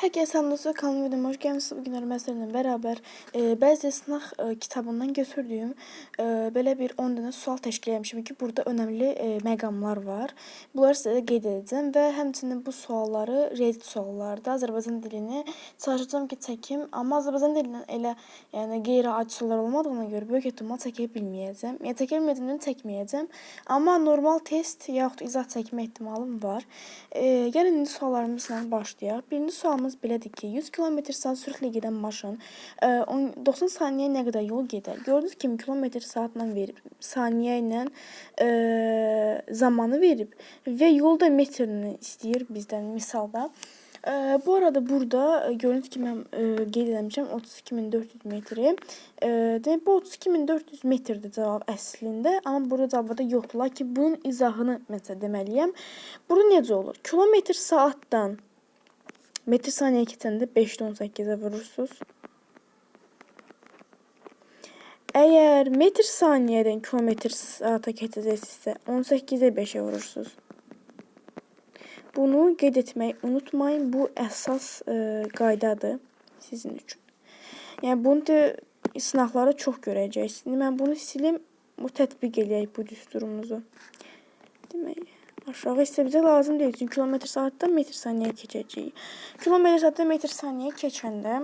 Herkese selamlar kanalıma videoma hoş geldiniz. Bugün Ermenistan'la beraber e, Bəzi Sınaq e, kitabından götürdüyüm e, belə bir 10 dənə sual təşkil etmişim ki, burada önəmli e, məqamlar var. Bunları sizə də qeyd edəcəm və həmçinin bu sualları Reddit suallarda Azərbaycan dilini çalışacağım ki, çəkim. Amma Azərbaycan dilindən elə yəni qeyri-adi suallar olmadığına görə böyük ehtimal çəkə bilməyəcəm. Yəni çəkə bilmədiyimdən çəkməyəcəm. Amma normal test yaxud izah çəkmə ehtimalım var. E, gəlin indi suallarımızla başlayaq. Birinci sualımız belədir ki, 100 km saat sürətlə gedən maşın e, on- 90 saniyəyə nə qədər yol gedər? Gördüyünüz kimi kilometr saatla verib, saniyə ilə e, zamanı verib və yolda metrini istəyir bizdən misalda. E, bu arada burada e, gördüyünüz kimi mən e, qeyd etmişəm 32400 metri. E, bu 32400 metrdir cavab əslində, amma burada cavabda yoxdur. Lakin bunun izahını məsələn deməliyəm. Burada necə olur? Kilometr saatdan metr saniyəyə keçəndə 5-də 18-ə vurursunuz. Əgər metr saniyədən kilometr saata keçəcəksinizsə 18-ə 5-ə vurursunuz. Bunu qeyd etməyi unutmayın. Bu əsas e, qaydadır sizin üçün. Yəni bunu da sınaqlarda çox görəcəksiniz. Mən bunu silim, bu tətbiq eləyək bu düsturumuzu. Demək, aşağı isə bizə lazım deyil. Çünki kilometr saatdan metr saniyəyə keçəcəyik. Kilometr saatdan metr saniyəyə keçəndə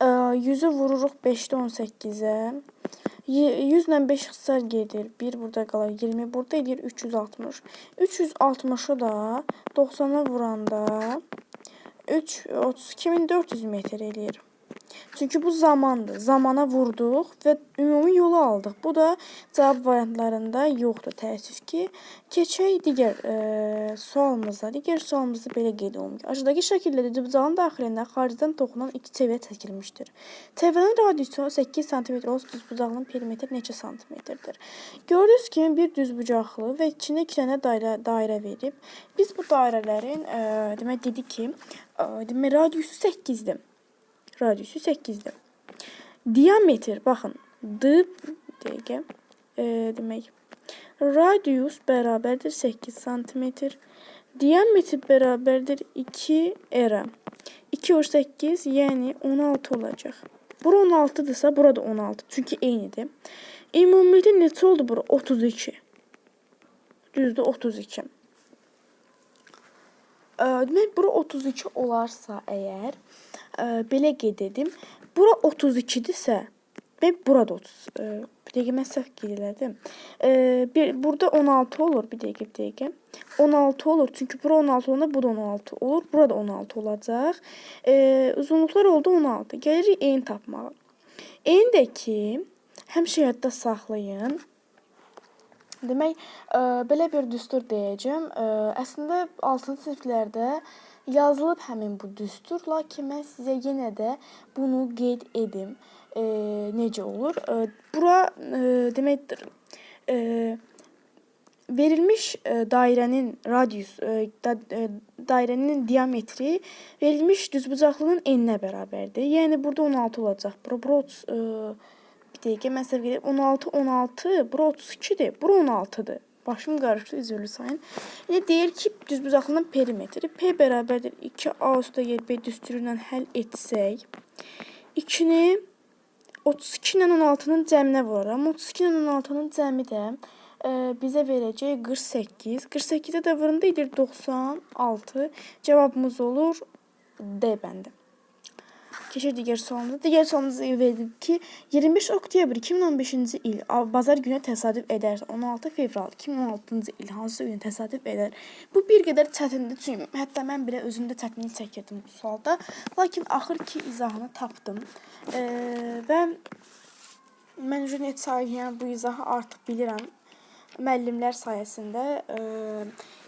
e, 100-ü vururuq 5-də 18-ə. 100 ilə 5 ixtisar gedir. 1 burada qalır. 20 burada edir 360. 360-ı da 90-a vuranda 3 32400 metr eləyir. Çünki bu zamandır. Zamana vurduq və ümumi yolu aldıq. Bu da cavab variantlarında yoxdur təəssüf ki. Keçək digər e, sualımıza. Digər sualımızda belə qeyd olunur. Aşağıdakı şəkildə düzbucağın daxilində xaricdən toxunan iki çevre çəkilmişdir. Çevrenin radiusu 8 sm olsa düzbucağının perimetri neçə santimetrdir? Gördüyünüz kimi bir düzbucaqlı və içində iki dənə dairə, dairə verib. Biz bu dairələrin e, demək dedik ki, e, demək radiusu 8-dir radiusu 8-dir. Diametr, baxın, d dəqiqə, e, demək, radius bərabərdir 8 sm. Diametr bərabərdir 2 r. 2 vur 8, yəni 16 olacaq. Bura 16-dırsa, burada 16. Çünki eynidir. Ümumilikdə neçə oldu bura? 32. Düzdür, 32. Ə, Demək, bura 32 olarsa əgər, belə qeyd edim. Bura 32-dirsə, və burada 30. Ə, bir dəqiqə mən səhv. Ə, bir burada 16 olur, bir dəqiqə, bir dəqiqə. 16 olur. Çünki bura 16 olanda bu da 16 olur. Burada 16 olacaq. Ə, uzunluqlar oldu 16. Gəlirik eyni tapmağa. Eyni də ki, həmişə yadda saxlayın. Demək, ə, belə bir düstur deyəcəm. Ə, əslində 6-cı siniflərdə yazılıb həmin bu düstur, lakin mən sizə yenə də bunu qeyd edim. E, necə olur? E, bura e, deməkdir. E, verilmiş e, dairənin radius, e, da, e, dairənin diametri verilmiş düzbucaqlının eninə bərabərdir. Yəni burada 16 olacaq. Bura, bura 30, e, bir dəqiqə mən edirəm. 16 16, bura 32-dir. Bura 16-dır. Başım qarışdı, üzrlü sayın. İndi deyir ki, düzbucaqlının perimetri P bərabərdir 2A üstə B düsturu ilə həll etsək, 2-ni 32 ilə 16-nın cəminə vuraram. 32 ilə 16-nın cəmi də ə, bizə verəcək 48. 48-ə də vuranda edir 96. Cavabımız olur D bəndi. Keçir digər sualımıza. Digər sualımızı verdim ki, 25 oktyabr 2015-ci il bazar günə təsadüf edərsə 16 fevral 2016-cı il hansı günə təsadüf edər? Bu bir qədər çətindir, çünki hətta mən belə özümdə çətinlik çəkirdim bu sualda. Lakin axır ki izahını tapdım. E, və mən Junet Sahiyan bu izahı artıq bilirəm müəllimlər sayəsində. E,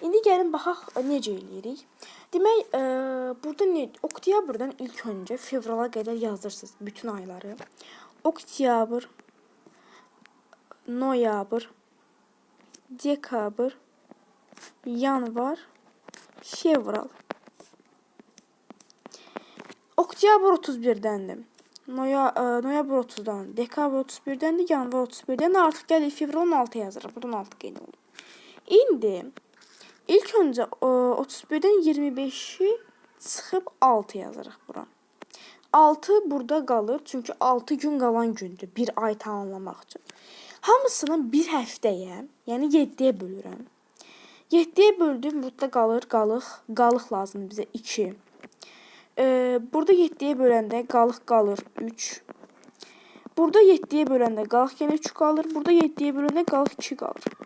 indi gəlin baxaq necə eləyirik. Demək, e, burada ne oktyabrdan ilk öncə fevrala qədər yazırsınız bütün ayları. Oktyabr, noyabr, dekabr, yanvar, fevral. Oktyabr 31-dəndir. Noya, e, noyabr 30-dan, dekabr 31-dəndir, yanvar 31-dən artıq gəlir fevral 16 yazırıq. Buradan 6 qeyd olunur. İndi ilk öncə e, 31-dən 25-i çıxıb 6 yazırıq bura. 6 burada qalır, çünki 6 gün qalan gündür bir ay tamamlamaq üçün. Hamısını bir həftəyə, yəni 7-yə bölürəm. 7-yə böldüm, burada qalır qalıq. Qalıq lazımdır bizə 2. Ee, burada 7-yə böləndə qalıq qalır 3. Burada 7-yə böləndə qalıq yenə 3 qalır. Burada 7-yə böləndə qalıq 2 qalır.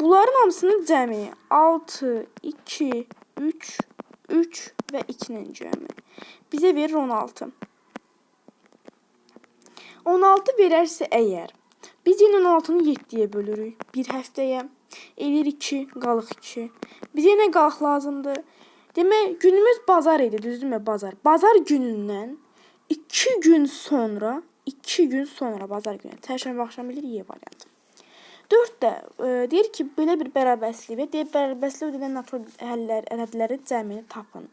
Bunların hamısının cəmi 6, 2, 3, 3 və 2-nin cəmi. Bizə verir 16. 16 verərsə əgər biz yenə 16-nı 7-yə bölürük bir həftəyə. Eləyir 2, qalıq 2. Bizə yenə qalıq lazımdır. Demək günümüz bazar idi, düzdürmü? Bazar. Bazar günündən 2 gün sonra, 2 gün sonra bazar günü. Çərşənbə axşamı eləyir Y variantı. 4 də e, deyir ki, belə bir bərabərsizlik və deyir bərabərsizlik ödənən natural həllər, ərədlərin cəmini tapın.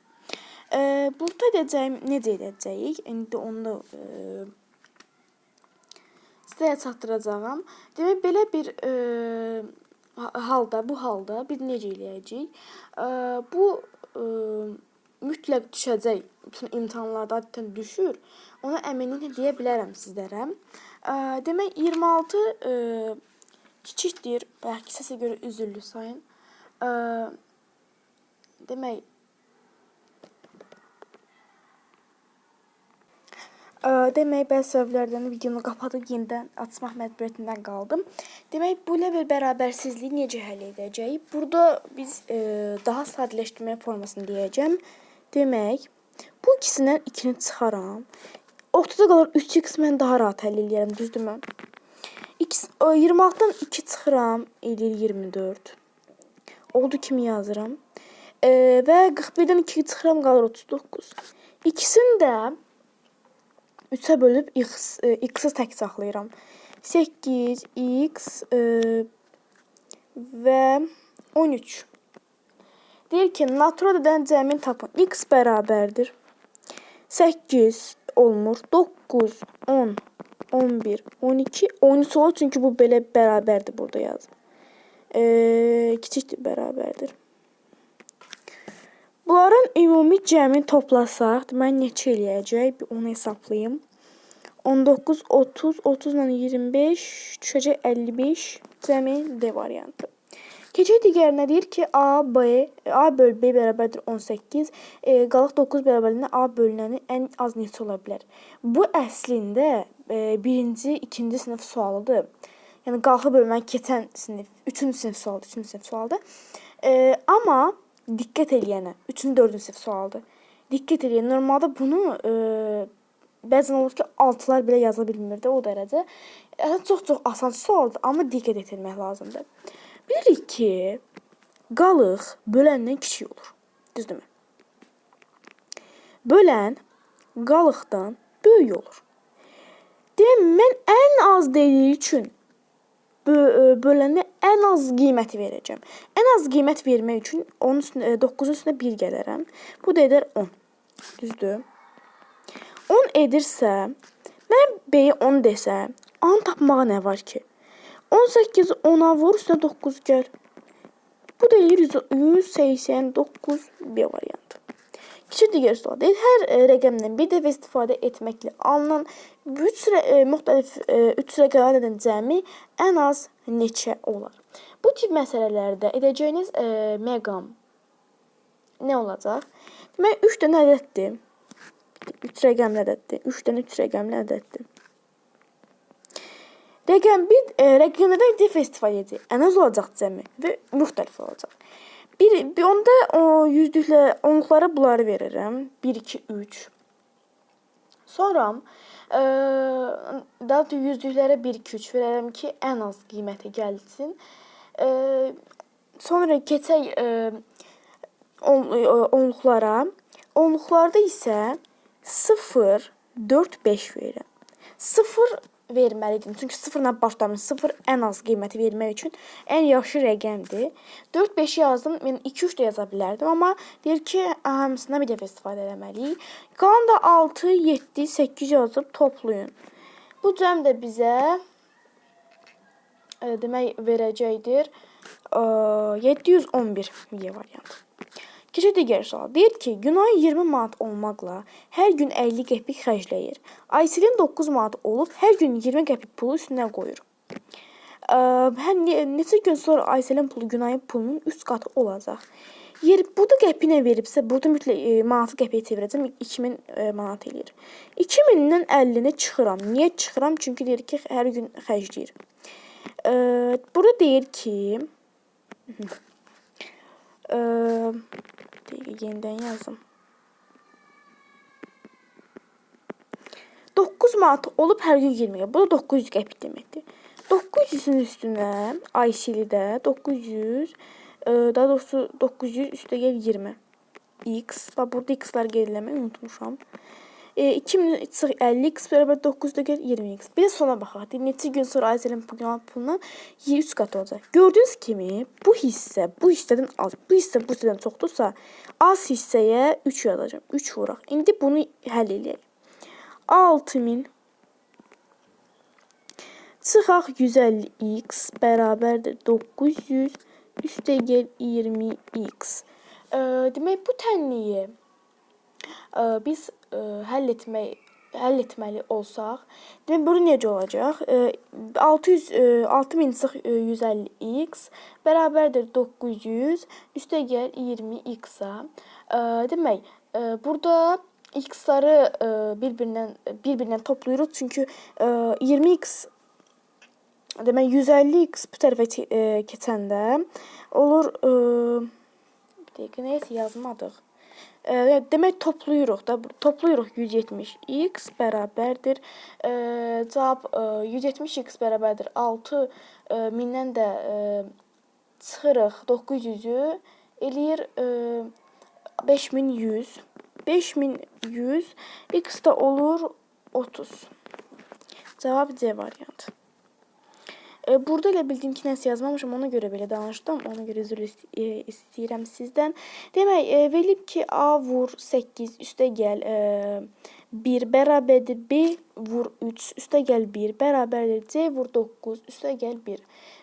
E, burada edəcəyim necə edəcəyik? İndi onu da e, sizə çatdıracağam. Demək belə bir e, halda, bu halda biz necə eləyəcəyik? Bu mütləq düşəcək. Bütün imtahanlarda adətən düşür. Ona əminliklə deyə bilərəm sizlərə. Demək 26 e, kiçikdir. Bəlkə səsə görə üzürlü sayın. Demək demək bəzi səbəblərdən videonu qapadıb yenidən açmaq məcburiyyətindən qaldım. Demək bu level bərabərsizliyi necə həll edəcəyik? Burada biz ə, daha sadələşdirmə formasını deyəcəm. Demək, bu ikisindən 2-ni çıxaram. Ortada qalır 3x mən daha rahat həll eləyərəm, düzdürmü? X 26-dan 2 çıxıram, eləyir 24. Oldu kimi yazıram. E, və 41-dən 2 çıxıram, qalır 39. İkisini də 3-ə bölüb x e, x-i tək saxlayıram. 8 x e, və 13. Deyir ki, natural edən cəmin tapın. x bərabərdir. 8 olmur. 9, 10, 11, 12, 13 olur çünki bu belə bərabərdir burada yazım. E, kiçikdir bərabərdir. Bunların ümumi cəmini toplasaq, deməli neçə eləyəcək? Bir onu hesablayım. 19, 30, 30 ilə 25 düşəcək 55 cəmi D variantı. Keçək digərinə deyir ki, A, B, A böl B bərabərdir 18. E, qalıq 9 bərabərliyində A bölünəni ən az neçə ola bilər? Bu əslində e, birinci, ikinci sinif sualıdır. Yəni qalxı bölməni keçən sinif, üçüncü sinif sualıdır, üçüncü sinif sualıdır. E, amma diqqət eləyənə, 3-cü, 4-cü sinif sualıdır. Diqqət eləyən normalda bunu e, bəzən olur ki, 6-lar belə yaza bilmirdi o dərəcə. Yəni çox-çox asan sualdır, amma diqqət etmək lazımdır. Bilirik ki, qalıq böləndən kiçik olur. Düzdürmü? Bölən qalıqdan böyük olur. Demək mən ən az dediyi üçün bölənə ən az qiyməti verəcəm. Ən az qiymət vermək üçün onun üstünə 9-un üstünə 1 gələrəm. Bu da edər 10. Düzdür? 10 edirsə, mən B-yə 10 desəm, A-nı tapmağa nə var ki? 18 10-a vur, üstünə 9 gəl. Bu da eləyir 189 B variantı. Kiçik digər sual deyil. Hər e, rəqəmdən bir dəfə istifadə etməklə alınan 3 rə, e, müxtəlif 3 rəqəmdən edən cəmi ən az neçə olar? Bu tip məsələlərdə edəcəyiniz e, məqam nə olacaq? Demək 3 dənə ədəddir. 3 rəqəmli ədəddir. 3 dənə 3 rəqəmli ədəddir. Rəqəm bir e, rəqəmlərdən bir dəfə istifadə edəcək. Ən az olacaq cəmi və müxtəlif olacaq. Bir, bir onda o yüzlüklə onluqlara bunları verirəm. 1 2 3. Sonra e, daha da yüzlüklərə 1 2 3 verərəm ki, ən az qiymətə gəlsin. E, sonra keçək e, on, e, onluqlara. Onluqlarda isə 0 4 5 verirəm. 0 verməliydim. Çünki 0-la başlamış. 0 ən az qiyməti vermək üçün ən yaxşı rəqəmdir. 4-5 yazdım. Yəni 2-3 də yaza bilərdim, amma deyir ki, hamısından bir dəfə istifadə etməliyik. Qalan da 6, 7, 8 yazıb toplayın. Bu cəm də bizə e, demək verəcəkdir. E, 711 Y variantı. Keçək digər sual. Deyir ki, Günay 20 manat olmaqla hər gün 50 qəpik xərcləyir. Ayselin 9 manat olub hər gün 20 qəpik pulu üstünə qoyur. Ə, həm ne- neçə gün sonra Ayselin pulu Günayın pulunun 3 qatı olacaq. Yer burada qəpinə veribsə, burada mütləq e, manatı qəpiyə çevirəcəm. 2000 e, manat eləyir. 2000-dən 50-ni çıxıram. Niyə çıxıram? Çünki deyir ki, hər gün xərcləyir. Ə, burada deyir ki, ə, dəqiqə yenidən yazım. 9 manat olub hər gün 20. Bu da 900 qəpik deməkdir. 900-ün üstünə ICL-də 900 e, daha doğrusu 900 üstə gəl 20. X. Bax burada x-lar qeyd eləməyi unutmuşam. E, 2000 çıx 50x bərabər 9 da gəl 20x. Bir də sona. Deyir, neçə gün sonra ICL-in pulundan pulundan 3 qat olacaq. Gördüyünüz kimi bu hissə bu hissədən az, bu hissə bu hissədən çoxdursa, az hissəyə 3 yazacağam. 3 vuraq. İndi bunu həll eləyək. 6000 Çıxaq 150x bərabərdir 900 üstə gəl 20x. Ə, demək bu tənliyi biz ə, həll etmək həll etməli olsaq, demək burada necə olacaq? Ə, 600 ə, 6000 çıx ə, 150x bərabərdir 900 üstə gəl 20x-a. Ə, demək, ə, burada x-ları ə, bir-birindən bir-birindən toplayırıq çünki ə, 20x demək 150x bu tərəfə e, keçəndə olur e, bir dəqiqə nəysə yazmadıq. E, demək toplayırıq da toplayırıq 170x bərabərdir. E, cavab e, 170x bərabərdir 6 e, mindən də e, çıxırıq 900-ü eləyir e, 5100. 5100 x də olur 30. Cavab C variantı. E, Burada elə bildiyim ki, nəsə yazmamışam, ona görə belə danışdım. Ona üzr ist- e, istəyirəm sizdən. Demək, e, verilib ki, A vur 8 üstə gəl e, 1 bərabərdir B vur 3 üstə gəl 1 bərabərdir C vur 9 üstə gəl 1.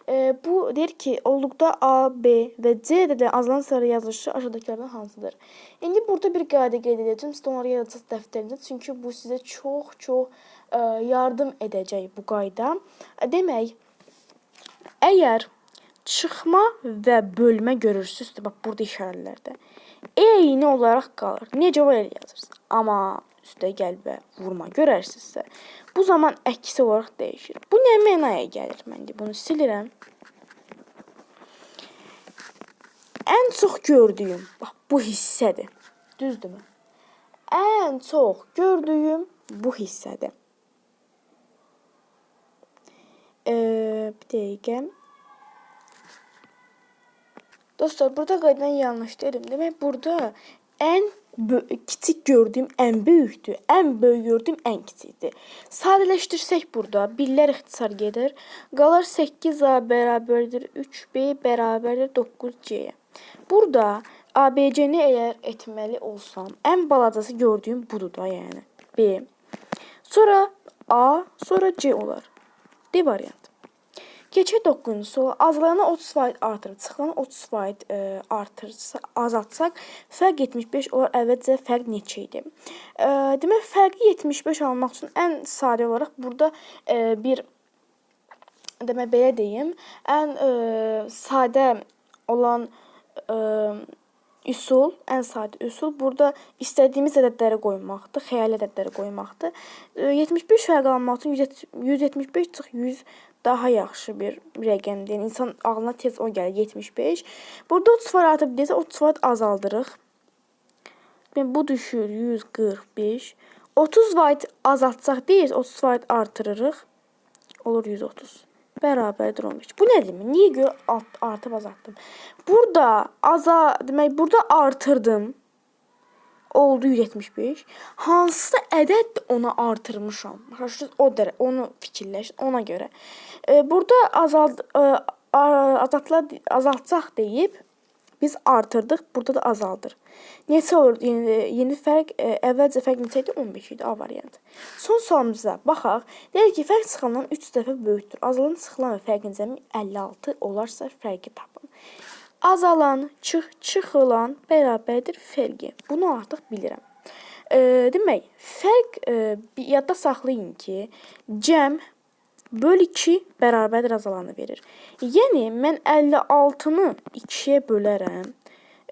E, bu deyir ki, olduqda A, B və C də azlan sarı yazılışı aşağıdakılardan hansıdır? İndi burada bir qayda qeyd edəcəm. Siz onları yazacaqsınız dəftərinizə. Çünki bu sizə çox, çox e, yardım edəcək bu qayda. E, Demək, Əgər çıxma və bölmə görürsünüzsə, bax burada işarələrdə eyni olaraq qalır. Necə var yazırsınız. Amma üstə gəl və vurma görərsinizsə, bu zaman əksi olaraq dəyişir. Bu nə mənaya gəlir məndə? Bunu silirəm. Ən çox gördüyüm, bax bu hissədir. Düzdürmü? Ən çox gördüyüm bu hissədir. Ee, bir dəqiqə. Dostlar, burada qaydadan yanlış dedim. Demək, burada ən bö- kiçik gördüyüm ən böyükdür. Ən böyük gördüyüm ən kiçikdir. Sadələşdirsək burada birlər ixtisar gedir. Qalar 8A bərabərdir 3B bərabərdir 9C-yə. Burada ABC-ni əgər etməli olsam, ən balacası gördüyüm budur da, yəni B. Sonra A, sonra C olar. D variantı. 9-cu suala. Azalana 30% artırıb çıxana 30% e, artırsa, azaltsaq fərq 75 olar. Əvvəlcə fərq neçə idi? E, demək fərqi 75 almaq üçün ən sadə olaraq burada e, bir demək belə deyim, ən e, sadə olan e, üsul, ən sadə üsul burada istədiyimiz ədədləri qoymaqdır, xəyali ədədləri qoymaqdır. E, 75 fərq almaq üçün 170 175 çıx 100 daha yaxşı bir rəqəmdir. Yəni insan ağlına tez o gəlir 75. Burada 30 faiz artıb desə 30 faiz azaldırıq. Yəni bu düşür 145. 30 faiz azaltsaq deyir, 30 faiz artırırıq. Olur 130. Bərabərdir 15. Bu nə demək? Niyə görə art, artıb azaltdım? Burada aza, demək burada artırdım. Oldu 175. Hansısa ədəd ona artırmışam. Başa o dərə, onu fikirləş, ona görə. E, burada azald e, azaltla azaltsaq deyib biz artırdıq, burada da azaldır. Neçə olur? Yeni, yeni fərq e, əvvəlcə fərq neçə idi? 15 idi A variantı. Son sualımıza baxaq. Deyir ki, fərq çıxandan 3 dəfə böyükdür. Azalan çıxılan fərqin cəmi 56 olarsa fərqi tapın. Azalan, çıx çıxılan bərabərdir fərqi. Bunu artıq bilirəm. E, demək, fərq e, yadda saxlayın ki, cəm böl 2 bərabərdir azalanı verir. Yəni mən 56-nı 2-yə bölərəm.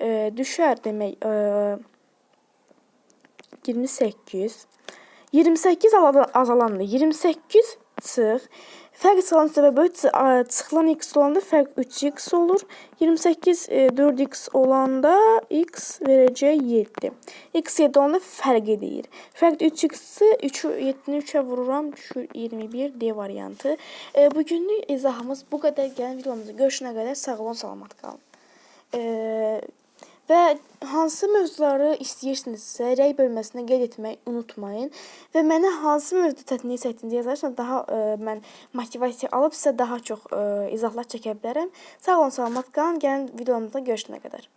E, düşər demək e, 28 28 azalan- azalandı. 28 çıx. Fərq çıxılan səbəbi çı- çıxılan x olanda fərq 3x olur. 28 e, 4x olanda x verəcək 7. x 7 olanda fərqi deyir. Fərq 3x-i 3 7-ni 3-ə vururam, düşür 21 D variantı. E, bugünlük izahımız bu qədər. Gəlin videomuza görüşənə qədər sağ olun, salamat qalın. E, və hansı mövzuları istəyirsinizsə, rəy bölməsinə qeyd etməyi unutmayın və mənə hansı mövzu çətinlik çəkdiyinizi yazarsanız daha ə, mən motivasiya alıb sizə daha çox ə, izahlar çəkə bilərəm. Sağ olun, salamat qalın. Gəlin videomuzda görüşənə qədər.